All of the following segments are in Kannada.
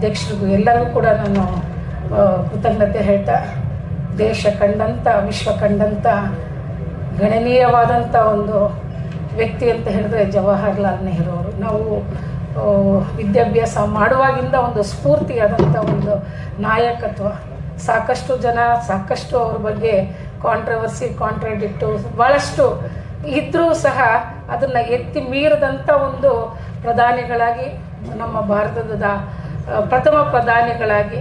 ಅಧ್ಯಕ್ಷರಿಗೂ ಎಲ್ಲರಿಗೂ ಕೂಡ ನಾನು ಕೃತಜ್ಞತೆ ಹೇಳ್ತಾ, ದೇಶ ಕಂಡಂಥ ವಿಶ್ವ ಕಂಡಂಥ ಗಣನೀಯವಾದಂಥ ಒಂದು ವ್ಯಕ್ತಿ ಅಂತ ಹೇಳಿದ್ರೆ ಜವಾಹರ್ಲಾಲ್ ನೆಹರು ಅವರು. ನಾವು ವಿದ್ಯಾಭ್ಯಾಸ ಮಾಡುವಾಗಿಂದ ಒಂದು ಸ್ಫೂರ್ತಿಯಾದಂಥ ಒಂದು ನಾಯಕತ್ವ. ಸಾಕಷ್ಟು ಜನ, ಸಾಕಷ್ಟು ಅವ್ರ ಬಗ್ಗೆ ಕಾಂಟ್ರವರ್ಸಿ ಕಾಂಟ್ರಾಡಿಕ್ಟು ಭಾಳಷ್ಟು ಇದ್ರೂ ಸಹ ಅದನ್ನು ಎತ್ತಿ ಮೀರಿದಂಥ ಒಂದು ಪ್ರಧಾನಿಗಳಾಗಿ ನಮ್ಮ ಭಾರತದ ಪ್ರಥಮ ಪ್ರಧಾನಿಗಳಾಗಿ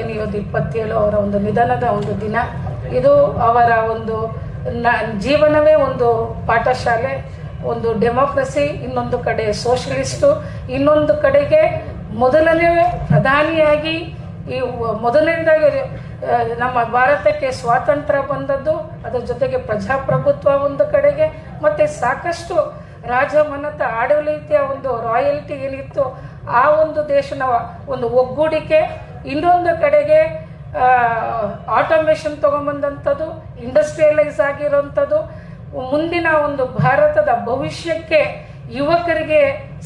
ಏನು ಇವತ್ತು ಇಪ್ಪತ್ತೇಳು ಅವರ ಒಂದು ನಿಧನದ ಒಂದು ದಿನ. ಇದು ಅವರ ಒಂದು ನ, ಜೀವನವೇ ಒಂದು ಪಾಠಶಾಲೆ, ಒಂದು ಡೆಮೋಕ್ರಸಿ, ಇನ್ನೊಂದು ಕಡೆ ಸೋಷಲಿಸ್ಟು, ಇನ್ನೊಂದು ಕಡೆಗೆ ಮೊದಲನೇ ಪ್ರಧಾನಿಯಾಗಿ ಈ ಮೊದಲನೇದಾಗಿ ನಮ್ಮ ಭಾರತಕ್ಕೆ ಸ್ವಾತಂತ್ರ್ಯ ಬಂದದ್ದು, ಅದರ ಜೊತೆಗೆ ಪ್ರಜಾಪ್ರಭುತ್ವ ಒಂದು ಕಡೆಗೆ, ಮತ್ತು ಸಾಕಷ್ಟು ರಾಜಮನತ ಆಡಳಿತ ಒಂದು ರಾಯಲ್ಟಿ ಏನಿತ್ತು ಆ ಒಂದು ದೇಶನ ಒಂದು ಒಗ್ಗೂಡಿಕೆ, ಇನ್ನೊಂದು ಕಡೆಗೆ ಆಟೋಮೇಷನ್ ತೊಗೊಂಬಂದಂಥದ್ದು ಇಂಡಸ್ಟ್ರಿಯಲೈಸ್ ಆಗಿರೋಂಥದ್ದು, ಮುಂದಿನ ಒಂದು ಭಾರತದ ಭವಿಷ್ಯಕ್ಕೆ ಯುವಕರಿಗೆ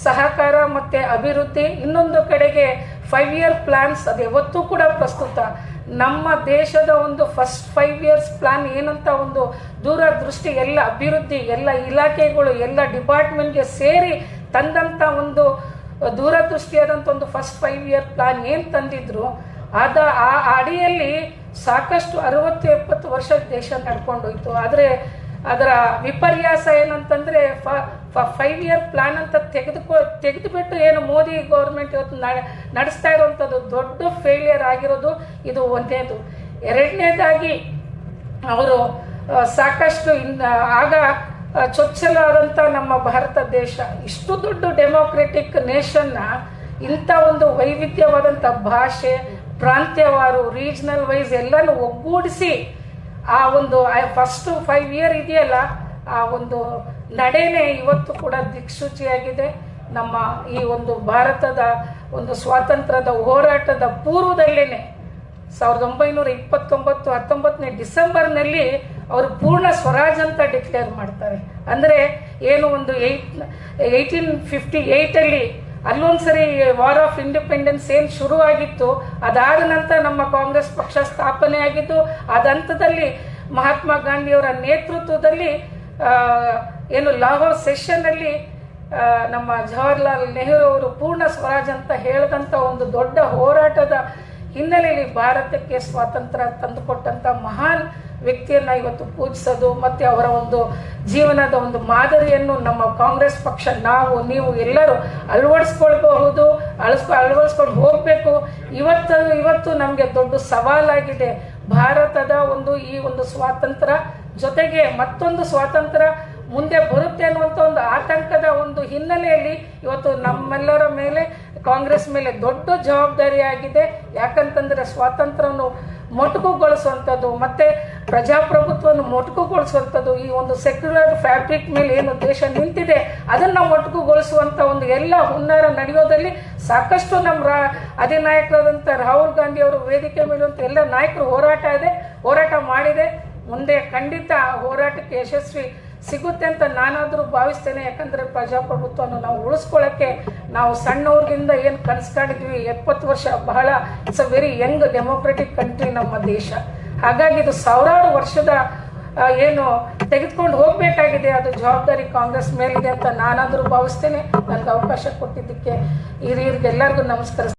ಸಹಕಾರ ಮತ್ತು ಅಭಿವೃದ್ಧಿ, ಇನ್ನೊಂದು ಕಡೆಗೆ ಫೈವ್ ಇಯರ್ ಪ್ಲಾನ್ಸ್ ಅದು ಯಾವತ್ತೂ ಕೂಡ ಪ್ರಸ್ತುತ. ನಮ್ಮ ದೇಶದ ಒಂದು ಫಸ್ಟ್ ಫೈವ್ ಇಯರ್ಸ್ ಪ್ಲಾನ್ ಏನಂತ ಒಂದು ದೂರದೃಷ್ಟಿ, ಎಲ್ಲ ಅಭಿವೃದ್ಧಿ, ಎಲ್ಲ ಇಲಾಖೆಗಳು, ಎಲ್ಲ ಡಿಪಾರ್ಟ್ಮೆಂಟ್ಗೆ ಸೇರಿ ತಂದಂಥ ಒಂದು ದೂರದೃಷ್ಟಿಯಾದಂಥ ಒಂದು ಫಸ್ಟ್ ಫೈವ್ ಇಯರ್ ಪ್ಲಾನ್ ಏನು ತಂದಿದ್ರು, ಅದ ಆ ಅಡಿಯಲ್ಲಿ ಸಾಕಷ್ಟು ಅರವತ್ತು ಎಪ್ಪತ್ತು ವರ್ಷ ದೇಶ ನಡ್ಕೊಂಡೋಯ್ತು. ಆದರೆ ಅದರ ವಿಪರ್ಯಾಸ ಏನಂತಂದ್ರೆ ಫೈವ್ ಇಯರ್ ಪ್ಲಾನ್ ಅಂತ ತೆಗೆದುಕೊ, ತೆಗೆದುಬಿಟ್ಟು ಏನು ಮೋದಿ ಗೌರ್ಮೆಂಟ್ ಇವತ್ತು ನಡೆಸ್ತಾ ಇರುವಂಥದ್ದು ದೊಡ್ಡ ಫೇಲಿಯರ್ ಆಗಿರೋದು ಇದು ಒಂದೇದು. ಎರಡನೇದಾಗಿ, ಅವರು ಸಾಕಷ್ಟು ಇನ್, ಆಗ ಚೊಚ್ಚಲಾದಂಥ ನಮ್ಮ ಭಾರತ ದೇಶ. ಇಷ್ಟು ದೊಡ್ಡ ಡೆಮೋಕ್ರೆಟಿಕ್ ನೇಷನ್ನ ಇಂಥ ಒಂದು ವೈವಿಧ್ಯವಾದಂಥ ಭಾಷೆ, ಪ್ರಾಂತ್ಯವಾರು ರೀಜ್ನಲ್ ವೈಸ್ ಎಲ್ಲನೂ ಒಗ್ಗೂಡಿಸಿ ಆ ಒಂದು ಫಸ್ಟ್ ಫೈವ್ ಇಯರ್ ಇದೆಯಲ್ಲ, ಆ ಒಂದು ನಡೆನೇ ಇವತ್ತು ಕೂಡ ದಿಕ್ಸೂಚಿಯಾಗಿದೆ. ನಮ್ಮ ಈ ಒಂದು ಭಾರತದ ಒಂದು ಸ್ವಾತಂತ್ರ್ಯದ ಹೋರಾಟದ ಪೂರ್ವದಲ್ಲೇನೆ, ಸಾವಿರದ ಒಂಬೈನೂರ ಇಪ್ಪತ್ತೊಂಬತ್ತು ಹತ್ತೊಂಬತ್ತನೇ ಡಿಸೆಂಬರ್ನಲ್ಲಿ ಅವರು ಪೂರ್ಣ ಸ್ವರಾಜ್ ಅಂತ ಡಿಕ್ಲೇರ್ ಮಾಡ್ತಾರೆ. ಅಂದರೆ ಏನು ಒಂದು ಏಯ್ಟ್, ಏಯ್ಟೀನ್ ಫಿಫ್ಟಿ ಏಯ್ಟಲ್ಲಿ ಅಲ್ಲೊಂದ್ಸರಿ ವಾರ್ ಆಫ್ ಇಂಡಿಪೆಂಡೆನ್ಸ್ ಏನು ಶುರುವಾಗಿತ್ತು, ಅದಾದ ನಂತರ ನಮ್ಮ ಕಾಂಗ್ರೆಸ್ ಪಕ್ಷ ಸ್ಥಾಪನೆ ಆಗಿದ್ದು ಆದ ಹಂತದಲ್ಲಿ ಮಹಾತ್ಮ ಗಾಂಧಿಯವರ ನೇತೃತ್ವದಲ್ಲಿ ಏನು ಲಾಹೋರ್ ಸೆಷನ್ನಲ್ಲಿ ನಮ್ಮ ಜವಾಹರ್ಲಾಲ್ ನೆಹರು ಅವರು ಪೂರ್ಣ ಸ್ವರಾಜ್ ಅಂತ ಹೇಳಿದಂಥ ಒಂದು ದೊಡ್ಡ ಹೋರಾಟದ ಹಿನ್ನೆಲೆಯಲ್ಲಿ ಭಾರತಕ್ಕೆ ಸ್ವಾತಂತ್ರ್ಯ ತಂದುಕೊಟ್ಟಂಥ ಮಹಾನ್ ವ್ಯಕ್ತಿಯನ್ನ ಇವತ್ತು ಪೂಜಿಸೋದು ಮತ್ತೆ ಅವರ ಒಂದು ಜೀವನದ ಒಂದು ಮಾದರಿಯನ್ನು ನಮ್ಮ ಕಾಂಗ್ರೆಸ್ ಪಕ್ಷ, ನಾವು, ನೀವು ಎಲ್ಲರೂ ಅಳವಡಿಸ್ಕೊಳ್ಬಹುದು, ಅಳಸ್ಕೊ, ಅಳವಡಿಸ್ಕೊಂಡು ಹೋಗಬೇಕು. ಇವತ್ತು ಇವತ್ತು ನಮಗೆ ದೊಡ್ಡ ಸವಾಲಾಗಿದೆ. ಭಾರತದ ಒಂದು ಈ ಒಂದು ಸ್ವಾತಂತ್ರ್ಯ ಜೊತೆಗೆ ಮತ್ತೊಂದು ಸ್ವಾತಂತ್ರ್ಯ ಮುಂದೆ ಬರುತ್ತೆ ಅನ್ನುವಂಥ ಒಂದು ಆತಂಕದ ಒಂದು ಹಿನ್ನೆಲೆಯಲ್ಲಿ ಇವತ್ತು ನಮ್ಮೆಲ್ಲರ ಮೇಲೆ ಕಾಂಗ್ರೆಸ್ ಮೇಲೆ ದೊಡ್ಡ ಜವಾಬ್ದಾರಿ ಆಗಿದೆ ಯಾಕಂತಂದ್ರೆ ಸ್ವಾತಂತ್ರ್ಯವನ್ನು ಮೊಟಕುಗೊಳಿಸುವಂಥದ್ದು, ಮತ್ತೆ ಪ್ರಜಾಪ್ರಭುತ್ವವನ್ನು ಮೊಟಕುಗೊಳಿಸುವಂಥದ್ದು, ಈ ಒಂದು ಸೆಕ್ಯುಲರ್ ಫ್ಯಾಬ್ರಿಕ್ ಮೇಲೆ ಏನು ದೇಶ ನಿಂತಿದೆ, ಅದನ್ನು ಮೊಟಕುಗೊಳಿಸುವಂಥ ಒಂದು ಎಲ್ಲ ಹುನ್ನಾರ ನಡೆಯೋದಲ್ಲಿ ಸಾಕಷ್ಟು ನಮ್ಮ ರಾ ಅಧಿನಾಯಕರಾದಂಥ ರಾಹುಲ್ ಗಾಂಧಿ ಅವರು ವೇದಿಕೆ ಮೇಲಂತ ಎಲ್ಲ ನಾಯಕರು ಹೋರಾಟ ಇದೆ, ಹೋರಾಟ ಮಾಡಿದೆ. ಮುಂದೆ ಖಂಡಿತ ಹೋರಾಟಕ್ಕೆ ಯಶಸ್ವಿ ಸಿಗುತ್ತೆ ಅಂತ ನಾನಾದರೂ ಭಾವಿಸ್ತೇನೆ, ಯಾಕಂದ್ರೆ ಪ್ರಜಾಪ್ರಭುತ್ವವನ್ನು ನಾವು ಉಳಿಸ್ಕೊಳ್ಳೋಕ್ಕೆ ನಾವು ಸಣ್ಣವ್ರಿಗಿಂದ ಏನು ಕನಸ್ಕೊಂಡಿದ್ವಿ, ಎಪ್ಪತ್ತು ವರ್ಷ ಬಹಳ it's a very young democratic country ನಮ್ಮ ದೇಶ. ಹಾಗಾಗಿ ಇದು ಸಾವಿರಾರು ವರ್ಷದ ಏನು ತೆಗೆದುಕೊಂಡು ಹೋಗಬೇಕಾಗಿದೆ, ಅದು ಜವಾಬ್ದಾರಿ ಕಾಂಗ್ರೆಸ್ ಮೇಲಿದೆ ಅಂತ ನಾನಾದರೂ ಭಾವಿಸ್ತೇನೆ. ನನಗೆ ಅವಕಾಶ ಕೊಟ್ಟಿದ್ದಕ್ಕೆ ಹಿರಿಯರಿಗೆಲ್ಲರಿಗೂ ನಮಸ್ಕಾರ